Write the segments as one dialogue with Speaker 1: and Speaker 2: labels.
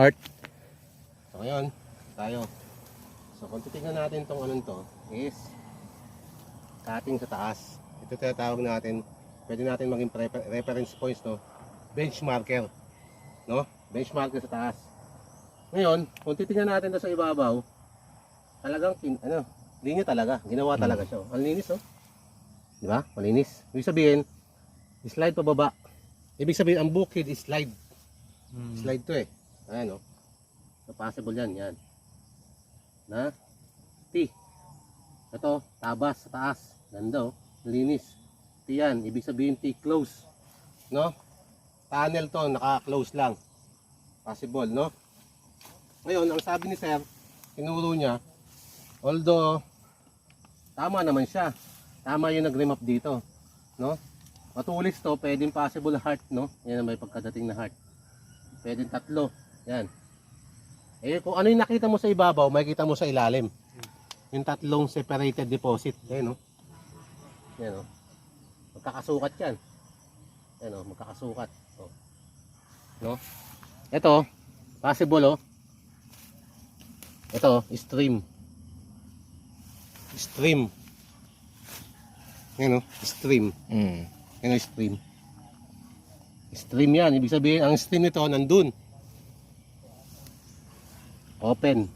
Speaker 1: heart.
Speaker 2: So ngayon, tayo. So kung titignan natin tong anong to, is cutting sa taas. Ito tinatawag natin, pwede natin maging reference points, no? Benchmarker. No? Benchmarker sa taas. Ngayon, kung titignan natin to sa ibabaw, talagang, pin, ano, linya talaga. Ginawa talaga siya. oh. Ang linis, oh. Di ba? Malinis. Ibig sabihin, slide pababa. Ibig sabihin, ang bukid is slide. Slide to eh. Ayan, oh. So, possible yan, yan. Na, T. Ito, tabas sa taas. Ganda, oh. Linis. T yan. Ibig sabihin, T close. No? Tunnel to, naka-close lang. Possible, no? Ngayon, ang sabi ni Sir, tinuro niya, although, tama naman siya. Tama yung nag-remap dito. No? Matulis to, pwedeng possible heart, no? Yan ang may pagkadating na heart. Pwedeng tatlo. Yan. Eh, kung ano yung nakita mo sa ibabaw, makikita mo sa ilalim. Yung tatlong separated deposit. Ayan, no? Yan, no? Magkakasukat yan. Ayan, no? Magkakasukat. Oh. No? Ito, possible, oh. Ito, stream. Stream. Yan, no? Stream.
Speaker 1: Mm.
Speaker 2: Yan ang stream. Stream yan. Ibig sabihin, ang stream nito nandun. Open.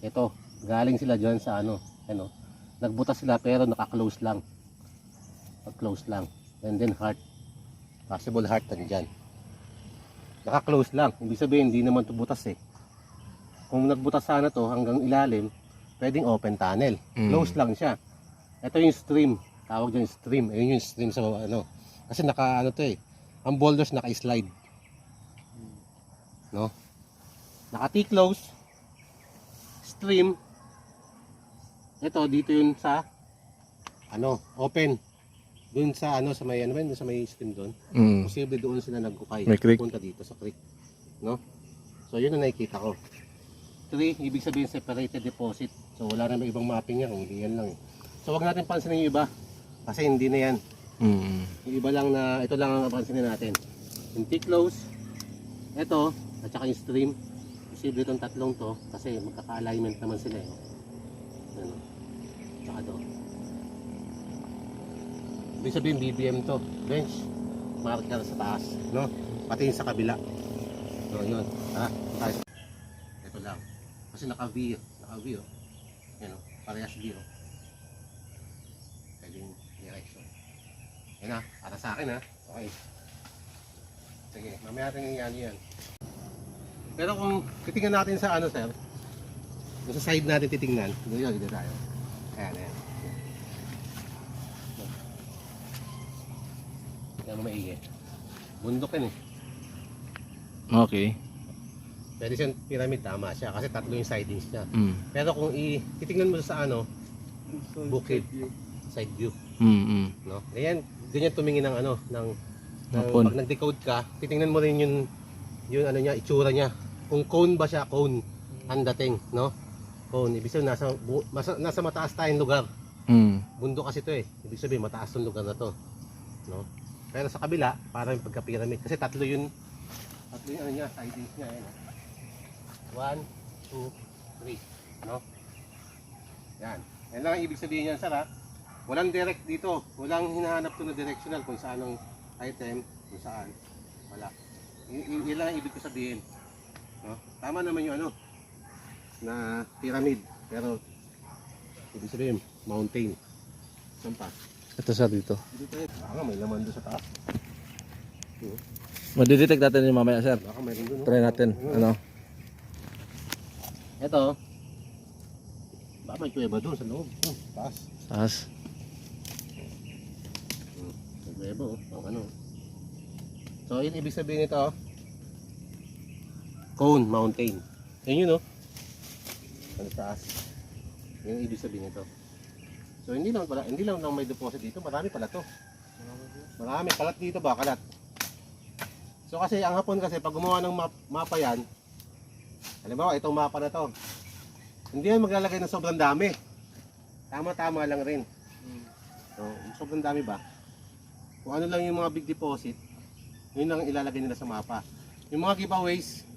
Speaker 2: Ito. Galing sila dyan sa ano. Ano. Nagbutas sila pero naka-close lang. Naka-close lang. And then heart. Possible heart nandyan. Naka-close lang. Ibig sabihin, hindi naman to butas eh. Kung nagbutas sana to hanggang ilalim, pwedeng open tunnel.
Speaker 1: Mm.
Speaker 2: Close lang siya. Ito yung stream. Tawag dyan stream. Ayun yung stream sa ano. Kasi naka ano to eh. Ang boulders naka-slide. No? Naka T-close. Stream. Ito dito yun sa ano, open. Doon sa ano sa may ano ba sa may stream doon.
Speaker 1: Mm.
Speaker 2: Posible doon sila nag-ukay.
Speaker 1: May creek.
Speaker 2: Punta dito sa creek. No? So yun ang nakikita ko. 3, ibig sabihin separated deposit. So wala na may ibang mapping yan, hindi yan lang eh. So wag natin pansinin yung iba. Kasi hindi na yan.
Speaker 1: Mm.
Speaker 2: Yung iba lang na, ito lang ang pansinin natin. Yung T-close, ito, at saka yung stream. Posible itong tatlong to, kasi magkaka-alignment naman sila eh. Ano? Tsaka to. Ibig sabihin BBM to, bench. Marker sa taas, no? Pati sa kabila. So yun, ha? Tayo. Ito lang. Kasi naka-V, naka-V oh. Yan oh, parehas V oh. Pwedeng direction. Yan na, para sa akin ha. Okay. Sige, mamaya natin ano yan. Pero kung titingnan natin sa ano sir, kung sa side natin titingnan, dito yun, dito tayo. Ayan, ayan. Yan mo maigi. Bundok yan eh.
Speaker 1: Okay.
Speaker 2: Pwede siyang pyramid, tama siya. Kasi tatlo yung sidings niya.
Speaker 1: Mm.
Speaker 2: Pero kung i titingnan mo sa ano, bukid, side view,
Speaker 1: Mm. Mm.
Speaker 2: no? Ganyan, ganyan tumingin ng ano, ng ng- pag nag-decode ka, titingnan mo rin yung yung ano niya, itsura niya. Kung cone ba siya, cone ang dating, no? Cone, ibig sabihin nasa bu- masa, nasa mataas tayong lugar.
Speaker 1: Mm.
Speaker 2: Bundok kasi 'to eh. Ibig sabihin mataas 'tong lugar na 'to, no? Pero sa kabila, parang yung pagka-pyramid kasi tatlo yun tatlo yung ano niya, sidings niya, ayan. oh. One, two, three, no? Yan. Yan lang ang ibig sabihin niyan, sir, ha? Walang direct dito. Walang hinahanap to na directional kung saan ang item, kung saan. Wala. Y- y- yun lang ang ibig ko sabihin. No? Tama naman yung ano, na pyramid. Pero, ibig sabihin, mountain. Saan pa?
Speaker 1: Ito sa dito.
Speaker 2: Dito tayo. Baka may laman doon sa taas.
Speaker 1: Madidetect natin yung mamaya, sir.
Speaker 2: Baka mayroon doon.
Speaker 1: Try natin. Ano?
Speaker 2: Ito. Baka may kuweba doon sa loob. Oh, taas.
Speaker 1: Taas.
Speaker 2: May kuweba oh. Ano. So, yun ibig sabihin nito. Cone Mountain. Yan yun oh. Ano taas. Yan ibig sabihin nito. So, hindi lang pala, hindi lang lang may deposit dito. Marami pala to. Marami. Kalat dito ba? Kalat. So, kasi ang hapon kasi, pag gumawa ng map, mapa yan, halimbawa, itong mapa na to, hindi yan maglalagay ng sobrang dami. Tama-tama lang rin. So, sobrang dami ba? Kung ano lang yung mga big deposit, yun lang ilalagay nila sa mapa. yung mga giveaways,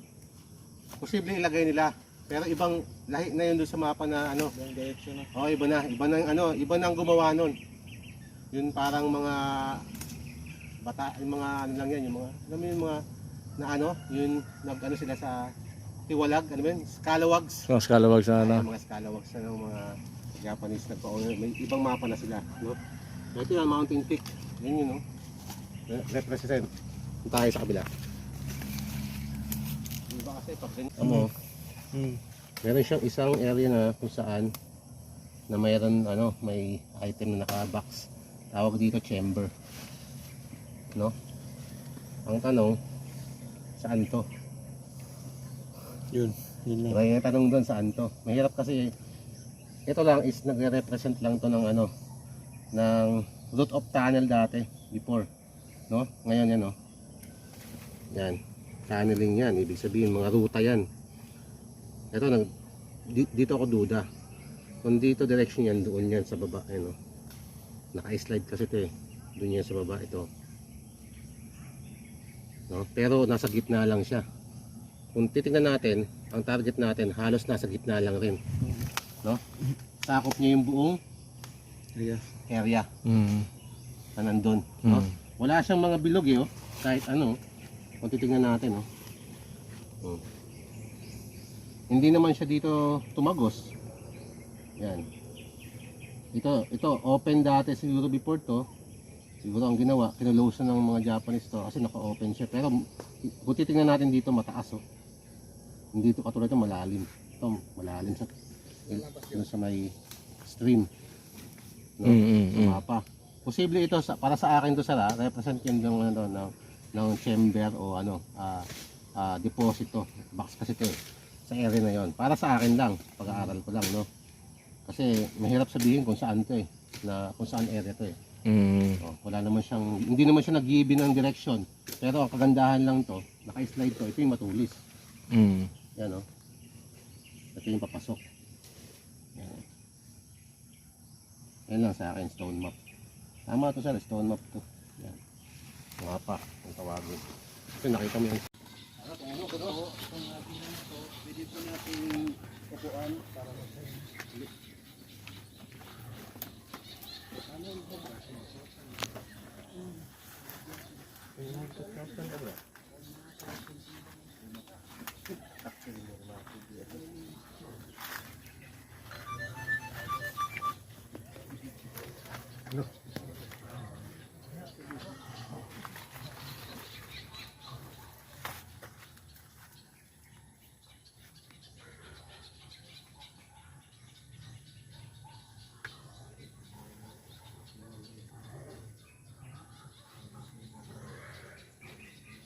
Speaker 2: posible ilagay nila. Pero ibang lahi na yun doon sa mapa na ano.
Speaker 3: Yung direction na.
Speaker 2: Oh, iba na. Iba na yung ano, iba na ang gumawa nun. Yun parang mga bata, yung mga ano lang yan, yung mga, alam mo yung mga na ano, yun nag ano sila sa tiwalag, ano ba yun? Scalawags.
Speaker 1: Yung scalawag sa ano.
Speaker 2: Ay, mga scalawags na ng mga Japanese na May ibang mapa na sila, no? Ito yung Mountain Peak. Yun yun, no? Re- Represent. Tayo sa kabila. Iba kasi pag ganito
Speaker 1: Hmm.
Speaker 2: meron siyang isang area na kung saan na mayroon ano, may item na naka-box. Tawag dito chamber. No? Ang tanong, saan to?
Speaker 3: Yun. Yun lang.
Speaker 2: May tanong doon saan to. Mahirap kasi ito lang is nagre-represent lang to ng ano ng route of tunnel dati before. No? Ngayon yan no. Yan. Tunneling yan. Ibig sabihin mga ruta yan. Ito nag di- dito ako duda. Kung dito direction yan doon yan sa baba ano. Naka-slide kasi ito eh. Doon yan sa baba ito. No? Pero nasa gitna lang siya kung titingnan natin, ang target natin halos nasa gitna lang rin. No? Sakop niya yung buong
Speaker 3: Yeah.
Speaker 2: area
Speaker 1: Hmm.
Speaker 2: na nandun. No?
Speaker 1: Hmm.
Speaker 2: Wala siyang mga bilog eh, oh. kahit ano. Kung titingnan natin, oh. Hmm. Hindi naman siya dito tumagos. Yan. Ito, ito, open dati siguro before to. Siguro ang ginawa, kinulose ng mga Japanese to kasi naka-open siya. Pero kung titingnan natin dito, mataas oh. Hindi ito katulad ito malalim. Ito, malalim sa, yun sa may stream. No?
Speaker 1: Hmm,
Speaker 2: sa
Speaker 1: hmm.
Speaker 2: mapa. Posible ito sa, para sa akin to sir, ah, represent yan ng ano ng, ng chamber o ano ah ah, deposito. Box kasi ito eh, sa area na yon. Para sa akin lang, pag-aaral ko lang no. Kasi mahirap sabihin kung saan to eh, na kung saan area to eh.
Speaker 1: Hmm.
Speaker 2: Oh, wala naman siyang hindi naman siya nag-give ng direction. Pero ang kagandahan lang to, naka-slide to, ito yung matulis.
Speaker 1: Hmm.
Speaker 2: Yan oh. Ito yung papasok. Yan. Yan lang sa akin, stone map. Tama to sir, stone map to. Yan. Mapa, ang tawagin. Ito nakita mo yung
Speaker 3: Pwede po natin upuan para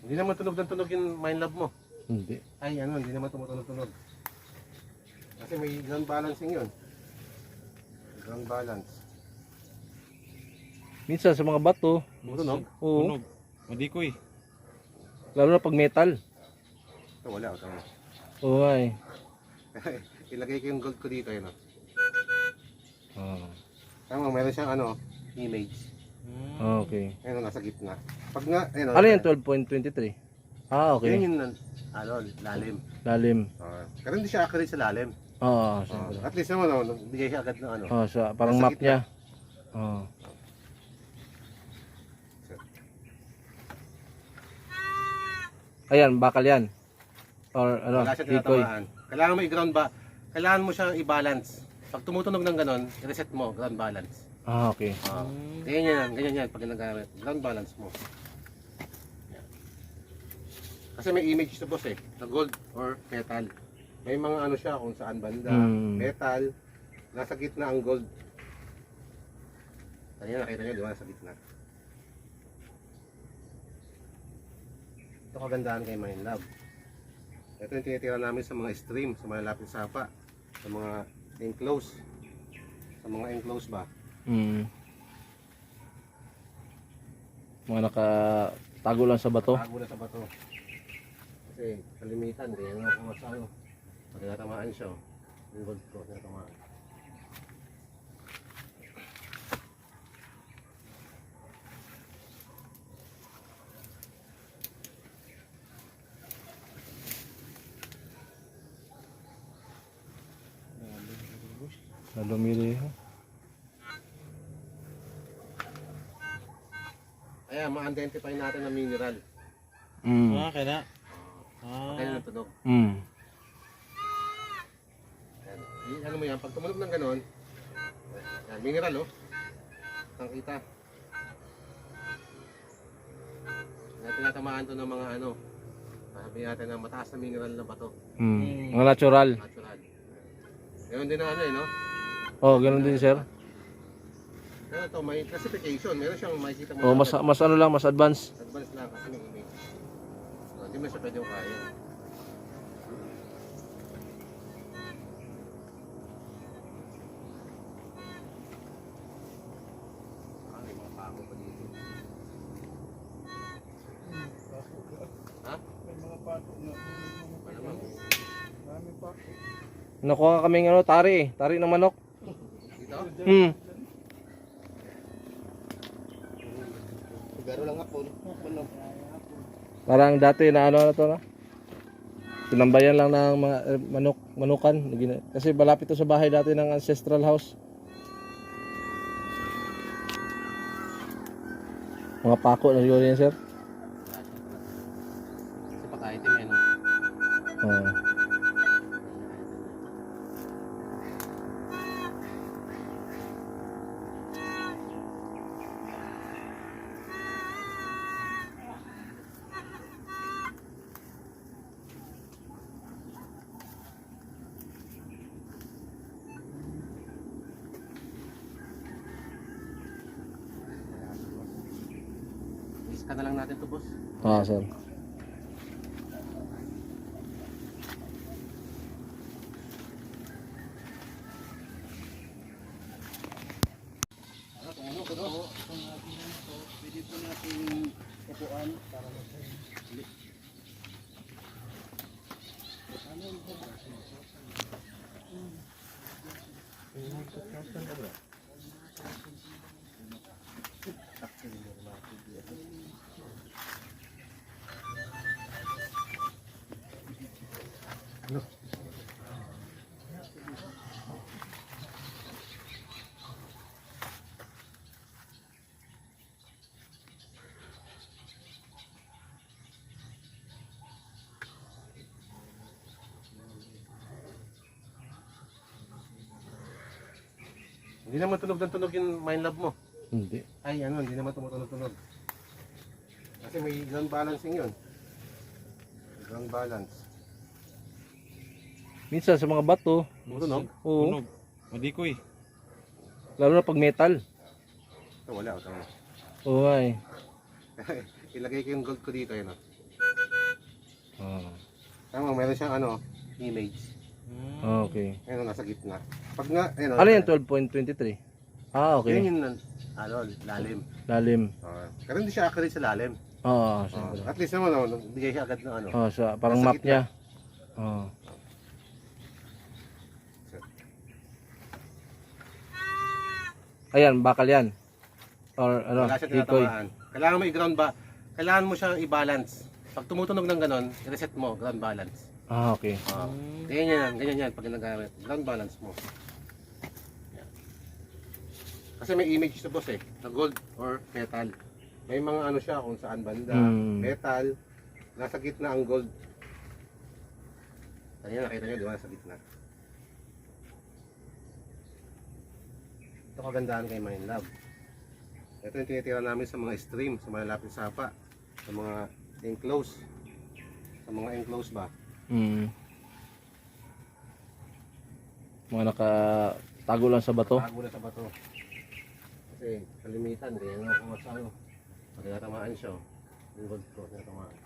Speaker 2: Hindi naman tunog ng tunog yung mind lab mo.
Speaker 1: Hindi.
Speaker 2: Ay, ano, hindi naman tumutunog-tunog. Kasi may ground balancing yun. Ground balance.
Speaker 1: Minsan sa mga bato,
Speaker 2: Tunog?
Speaker 1: oo.
Speaker 3: Madikoy.
Speaker 1: Lalo na pag metal.
Speaker 2: Ito wala. Ito.
Speaker 1: Oo ay.
Speaker 2: Ilagay ko yung gold ko dito. Yun, oh.
Speaker 1: Ah.
Speaker 2: Tama, meron siyang ano, image.
Speaker 1: Ah, okay.
Speaker 2: Ayun, oh, nasa gitna. Pag nga, ayun, oh,
Speaker 1: Ano yan? 12.23? Ah,
Speaker 2: Yun
Speaker 1: okay.
Speaker 2: yung nan- ano, lalim.
Speaker 1: Lalim.
Speaker 2: Ah, pero hindi siya accurate sa lalim.
Speaker 1: Oo,
Speaker 2: Ah,
Speaker 1: siyempre.
Speaker 2: at least naman, oh, nagbigay siya agad ng ano.
Speaker 1: Ah, sa parang
Speaker 2: Nasa
Speaker 1: map
Speaker 2: gitna.
Speaker 1: niya. Oo. Ayan, bakal yan. Or ano,
Speaker 2: Wala siya tinatamaan. Kailangan mo i-ground ba? Kailangan mo siyang i-balance. Pag tumutunog ng ganon, i-reset mo, ground balance.
Speaker 1: Ah, okay.
Speaker 2: Ah, ganyan yan, ganyan yan pag ginagamit. Ground balance mo. Yan. Kasi may image to boss eh, na gold or metal. May mga ano siya kung saan banda,
Speaker 1: Hmm.
Speaker 2: metal, nasa gitna ang gold. Kanina nakita nyo, di ba, nasa gitna. Ito kagandahan kay Mine Lab. Ito yung tinitira namin sa mga stream, sa mga lapit sapa, sa mga enclosed. Sa mga enclosed ba?
Speaker 1: Mm. Mga naka tago lang sa bato.
Speaker 2: Tago lang sa bato. Kasi kalimitan, di ano kung masano. Pag natamaan siya, oh. libag ko, natamaan.
Speaker 1: Lalu milih
Speaker 2: Ayan, ma-identify natin ang mineral.
Speaker 1: Mm.
Speaker 3: Ah, kaya na. Ah.
Speaker 2: Kaya ng tunog.
Speaker 1: Mm.
Speaker 2: Ayan. I- ano mo yan, pag tumunog ng ganon, yan, mineral oh. Nakita. Yan, tinatamaan to ng mga ano, sabi natin na mataas na mineral na bato,
Speaker 1: Mm. Mga natural.
Speaker 2: natural. Ganon din ang ano eh, no?
Speaker 1: Oh, ganun din sir.
Speaker 2: Pero to may classification, meron siyang makikita mo.
Speaker 1: Oh, mas mas ano lang, mas advance.
Speaker 2: advance lang kasi may image. So, hindi mo siya pwede kaya.
Speaker 1: Nakuha kaming ano, tari eh. Tari ng manok.
Speaker 2: Dito?
Speaker 1: Hmm.
Speaker 2: Sigaro lang hapon.
Speaker 1: Parang dati na ano na to na. Tinambayan lang ng mga eh, manok, manukan. Kasi malapit to sa bahay dati ng ancestral house. Mga pako na siguro yan, sir.
Speaker 2: Kasi pagka-item eh, no?
Speaker 1: Oo.
Speaker 2: Iska na lang natin to, boss.
Speaker 1: Ah, sir.
Speaker 2: Hindi naman tunog ng tunog yung mind lab mo.
Speaker 1: Hindi.
Speaker 2: Ay, ano, hindi naman tumutunog-tunog. Kasi may ground balancing yun. Ground balance.
Speaker 1: Minsan sa mga bato,
Speaker 2: Tumutunog?
Speaker 1: oo.
Speaker 3: Madikoy.
Speaker 1: Lalo na pag metal.
Speaker 2: Ito, wala. Ito.
Speaker 1: Oo nga eh.
Speaker 2: Ilagay ko yung gold ko dito, yun. Oh.
Speaker 1: Ah,
Speaker 2: Tama, meron siyang ano, image.
Speaker 1: Ah, okay.
Speaker 2: Ayun, nasa gitna. Pag nga, ayun,
Speaker 1: Ano yan, 12.23? Ah,
Speaker 2: Yun
Speaker 1: okay.
Speaker 2: yung, ano, lalim.
Speaker 1: Lalim.
Speaker 2: Uh, pero hindi siya accurate sa lalim.
Speaker 1: Ah,
Speaker 2: Ah,
Speaker 1: siyempre.
Speaker 2: at least naman, no, bigay siya agad ng ano.
Speaker 1: Ah, sa parang
Speaker 2: Nasa
Speaker 1: map
Speaker 2: gitna.
Speaker 1: niya. Ah. Ayan, bakal yan. Or ano,
Speaker 2: Wala siya tinatamaan. Kailangan mo i-ground ba, kailangan mo siyang i-balance. Pag tumutunog ng ganon, i-reset mo, ground balance.
Speaker 1: Ah, okay.
Speaker 2: Ah, ganyan yan, ganyan yan pag ginagamit. Ground balance mo. Yan. Kasi may image to boss eh, na gold or metal. May mga ano siya kung saan banda,
Speaker 1: Hmm.
Speaker 2: metal, nasa gitna ang gold. Kanina nakita nyo, di ba, nasa gitna. Ito kagandahan kay Mine Lab. Ito yung tinitira namin sa mga stream, sa malalapit sapa, sa mga enclosed. Sa mga enclosed ba?
Speaker 1: Mm. Mga nakatago lang sa bato.
Speaker 2: Tago na sa bato. Kasi kalimitan, di ano kung sa ano. Pag natamaan siya, oh. yung gold ko, natamaan.